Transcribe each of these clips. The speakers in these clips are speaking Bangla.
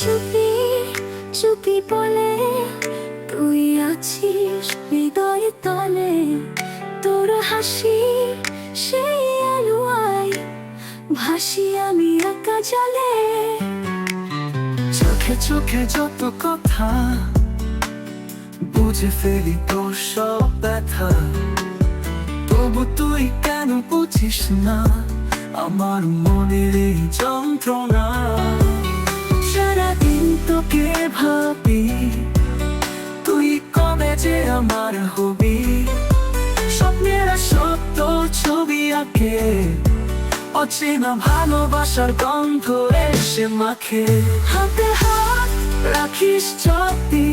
চুপি চুপি বলে, তুই আছিস হৃদয়ে তলে। তোর হাসি, সেই আলুয়ায় ভাসি আমি একা জলে। চোখে চোখে যত কথা, বুঝে ফেলি তোর সব ব্যথা। তবু তুই কেন বুঝিস না, আমার মনের এই যন্ত্রণা? ভাবি, তুই কবে যে আমার হবি? স্বপ্নের সত্য ছবি আঁকে, অচেনা ভালোবাসার গন্ধ এসে মাখে। হাতে হাত রাখিস যদি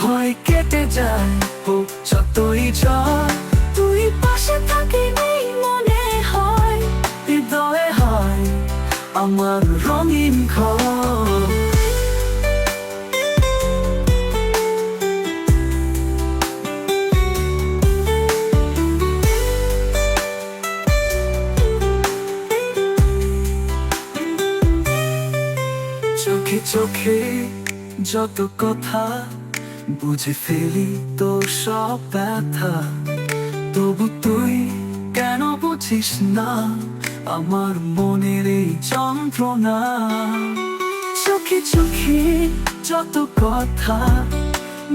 ভয় কেটে যায় হোক যতই ঝড় তুই পাশে থাকি নেই মনে হয়, হৃদয়ে হয় আমার রঙিন ঘর। চোখে চোখে যত কথা বুঝে ফেলি তোর সব ব্যথা। তবু তুই কেন বুঝিস না আমার মনের এই যন্ত্রণা? চোখে চোখে যত কথা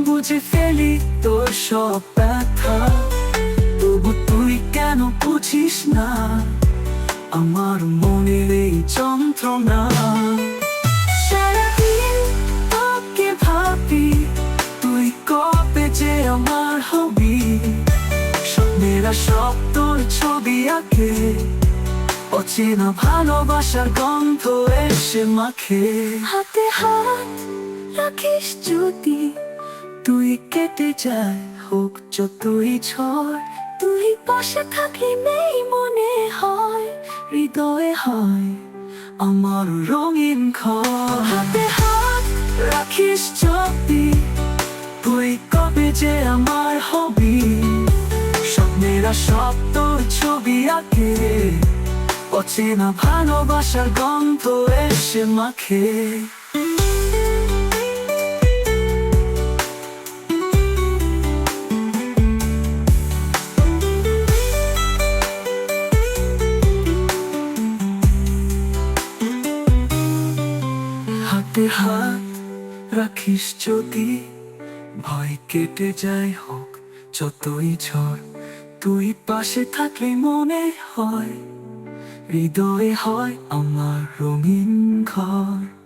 বুঝে ফেলি তোর সব ব্যথা। তবু তুই কেন বুঝিস না আমার মনের এই যন্ত্রণা? স্বপ্নেরা সব তোর ছবি আঁকে। অচেনা ভালোবাসার গন্ধ এসে মাখে। হাতে হাত রাখিস যদি তুই কেটে যায়, হোক যতই ঝড়, তুই পাশে থাকলে নেই মনে হয়, হৃদয়ে হয় আমার রঙিন ঘর। হাতে হাত রাখিস যদি তুই কবে যে আমার সব তোর ছবি আঁকে। অচেনা ভালোবাসার গন্ধ এসে মাখে। হাতে হাত রাখিস যদি, ভয় কেটে যায় হোক, যতই ঝড় তুই পাশে থাকলে মনে হয় হৃদয়ে হয় আমার রঙিন ঘর।